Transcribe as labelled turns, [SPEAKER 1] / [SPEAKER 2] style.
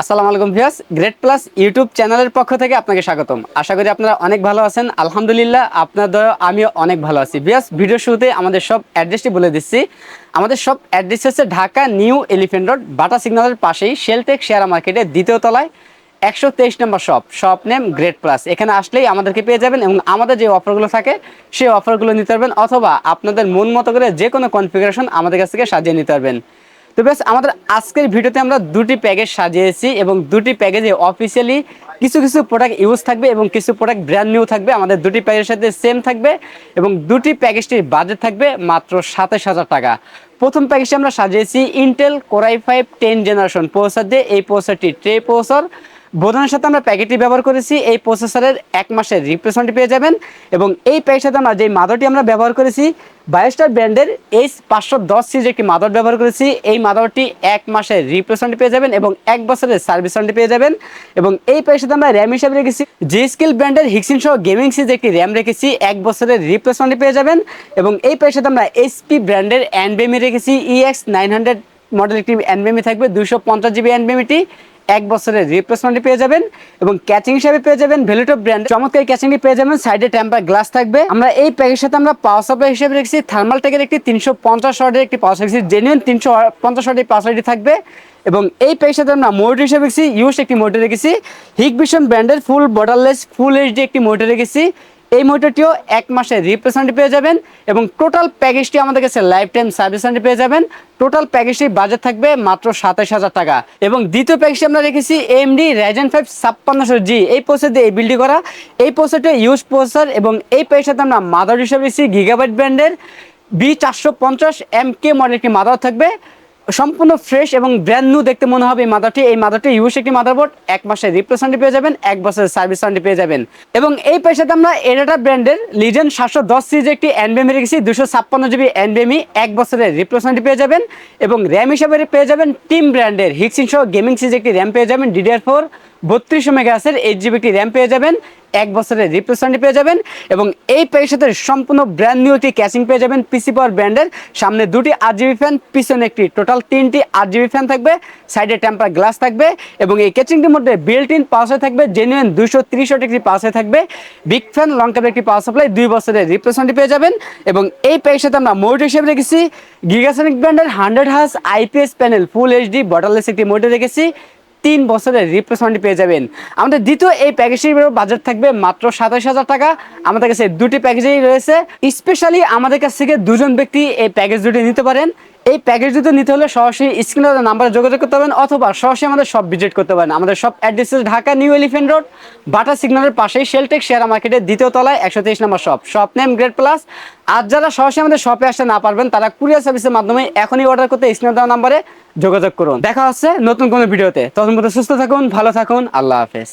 [SPEAKER 1] আসসালামু আলাইকুম ভিয়াস great plus YouTube চ্যানেলের পক্ষ থেকে আপনাকে স্বাগতম। আশা করি আপনারা অনেক ভালো আছেন। আলহামদুলিল্লাহ, আপনাদের আমিও অনেক ভালো আছি। ভিয়াস ভিডিও শুরুতে আমাদের সব অ্যাড্রেসটি বলে দিচ্ছি। আমাদের সব অ্যাড্রেস হচ্ছে Dhaka New Elephant Road, Bata সিগন্যালের পাশেই শেলটেক শেয়ার মার্কেটের দ্বিতীয় তলায়, একশো তেইশ নম্বর shop shop name Great Plus এখানে আসলেই আমাদেরকে পেয়ে যাবেন এবং আমাদের যে অফারগুলো থাকে, সেই অফারগুলো নিতে পারবেন অথবা আপনাদের মন মতো করে যে কোনো কনফিগারেশন আমাদের কাছ থেকে সাজিয়ে নিতে পারবেন। তো বেশ আমাদের আজকের ভিডিওতে আমরা দুটি প্যাকেজ সাজিয়েছি এবং দুটি প্যাকেজে অফিসিয়ালি কিছু কিছু প্রোডাক্ট ইউজ থাকবে এবং কিছু প্রোডাক্ট ব্র্যান্ড নিউ থাকবে। আমাদের দুটি প্যাকেজের সাথে সেম থাকবে এবং দুটি প্যাকেজটির বাজেট থাকবে মাত্র সাতাশ হাজার টাকা। প্রথম প্যাকেজটি আমরা সাজিয়েছি Intel core i five ten generation processor দিয়ে। এই প্রসারটি ট্রে প্রসেসর বোধনের সাথে আমরা প্যাকেটটি ব্যবহার করেছি। এই প্রসেসরের এক মাসের রিপ্লেসমেন্ট পেয়ে যাবেন এবং এই প্যাকের সাথে আমরা যে মাদারটি আমরা ব্যবহার করেছি বায়োস্টার ব্র্যান্ডের এইচ পাঁচশো দশ সিরিজের একটি মাদার ব্যবহার করেছি। এই মাদারটি এক মাসের রিপ্লেসমেন্ট পেয়ে যাবেন এবং এক বছরের সার্ভিস ওয়ারেন্টি পেয়ে যাবেন। এবং এই প্যাকের সাথে আমরা র্যাম হিসাবে রেখেছি। জি স্কিল ব্র্যান্ডের হিক্সিন সহ গেমিং সিজ একটি র্যাম রেখেছি। এক বছরের রিপ্লেসমেন্ট পেয়ে যাবেন এবং এই প্যাকের সাথে আমরা এইচপি ব্র্যান্ডের অ্যান্ডবেমি রেখেছি। ইএক্স নাইন হান্ড্রেড মডেল একটি অ্যান্ডবেমি থাকবে দুশো পঞ্চাশ জিবি অ্যান্ডবেমিটি এক বছরের রিপ্লেসমেন্ট পেয়ে যাবেন এবং ক্যাচিং হিসাবে পেয়ে যাবেন ভেলুটপ ব্র্যান্ড চমৎকার ক্যাচিংটি পেয়ে যাবেন সাইডে টেম্পার গ্লাস থাকবে। আমরা এই প্যাকের সাথে আমরা পাওয়ার সাপ্লাই হিসেবে রেখেছি থার্মাল টেকের একটি তিনশো পঞ্চাশ ওয়াটের একটি পাওয়ার রেখেছি জেনুইন তিনশো পঞ্চাশ ওয়াটের পাওয়ার থাকবে। এবং এই প্যাকের সাথে আমরা মোটর হিসেবে রেখেছি ইউস একটি মোটর রেখেছি। হিক ভিশন ব্র্যান্ডের ফুল বর্ডারলেস ফুল এইচডি একটি মোটর রেখেছি। এই মোটরটিও এক মাসের রিপ্লেসমেন্ট পেয়ে যাবেন এবং টোটাল প্যাকেজটি আমাদের কাছে লাইফ টাইম সার্ভিস পেয়ে যাবেন। টোটাল প্যাকেজটি বাজেট থাকবে মাত্র সাতাশ হাজার টাকা। এবং দ্বিতীয় প্যাকেজটি আমরা রেখেছি এমডি র্যাজেন ফাইভ ছাপ্পান্নশো জি এই প্রসেসর দিয়ে এই বিল্ডি করা। এই প্রসেসরটি ইউজ প্রসেসর এবং এই প্যাকের সাথে আমরা মাদার হিসেবে রেখেছি গিগাবাইট ব্র্যান্ডের বি চারশো পঞ্চাশ এম কে মডেল একটি মাদার থাকবে। সম্পূর্ণ ফ্রেশ এবং ব্র্যান্ড নিউ দেখতে মনে হবে এই মাদারটি। এই মাদারটি ইউস একটি মাদারবোর্ড এক মাসের রিপ্লেসমেন্ট পেয়ে যাবেন, এক বছরের সার্ভিস ওয়ারেন্টি পেয়ে যাবেন। এবং এই পয়সাতে আমরা এডাটা ব্র্যান্ডের লিজেন সাতশো দশ সিরিজ একটি এনবিএমি রেখেছি দুশো ছাপ্পান্ন জিবি এনবিএমি এক বছরের রিপ্লেসমেন্ট পেয়ে যাবেন এবং র্যাম হিসাবে পেয়ে যাবেন টিম ব্র্যান্ডের হিক্সিন সহ গেমিং সিরিজ একটি র্যাম পেয়ে যাবেন ডিডিআর ফোর বত্রিশশো মেগাহাসের এইট জিবি একটি র্যাম পেয়ে যাবেন, এক বছরের রিপ্লেসমেন্ট পেয়ে যাবেন এবং এই প্যাকের সাথে সম্পূর্ণ ব্র্যান্ড নিউ একটি ক্যাচিং পেয়ে যাবেন পিসি পাওয়ার ব্র্যান্ডের সামনে দুটি আট জিবি ফ্যান পিছনে একটি টোটাল তিনটি আট জিবি ফ্যান থাকবে সাইডে টেম্পার গ্লাস থাকবে এবং এই ক্যাচিংটির মধ্যে বিল্ট ইন পাওয়ার থাকবে জেনুইন দুশো তিরিশ একটি পাওয়ার থাকবে। বিগ ফ্যান লং ক্যাবের একটি পাওয়ার সাপ্লাই দুই বছরের রিপ্লেসমেন্ট পেয়ে যাবেন এবং এই প্যাকের সাথে আমরা মোটর হিসেবে রেখেছি গিগাসনিক ব্র্যান্ডের হান্ড্রেড হাস IPS panel full HD borderless একটি মোটর রেখেছি। তিন বছরের রিপ্লেসমেন্ট পেয়ে যাবেন। আমাদের দ্বিতীয় এই প্যাকেজটির বাজেট থাকবে মাত্র সাতাশ হাজার টাকা। আমাদের কাছে দুটি প্যাকেজেই রয়েছে। স্পেশালি আমাদের কাছ থেকে দুজন ব্যক্তি এই প্যাকেজ দুটি নিতে পারেন। এই প্যাকেজ দুটো নিতে হলে সরাসরি স্ক্রিনে নাম্বারে যোগাযোগ করতে পারেন অথবা সরাসরি আমাদের সব ভিজিট করতে পারেন। আমাদের সব address Dhaka New Elephant Road Bata সিগন্যালের পাশেই শেলটেক শেয়ার মার্কেটের দ্বিতীয় তলায় একশো তেইশ নম্বর shop shop name Grade Plus আর যারা সরাসরি আমাদের শপে আসতে না পারবেন, তারা কুরিয়ার সার্ভিসের মাধ্যমে এখনই অর্ডার করতে স্ক্রিনে দেওয়া নাম্বারে যোগাযোগ করুন। দেখা হচ্ছে নতুন কোনো ভিডিওতে তখন সুস্থ থাকুন, ভালো থাকুন, আল্লাহ হাফেজ।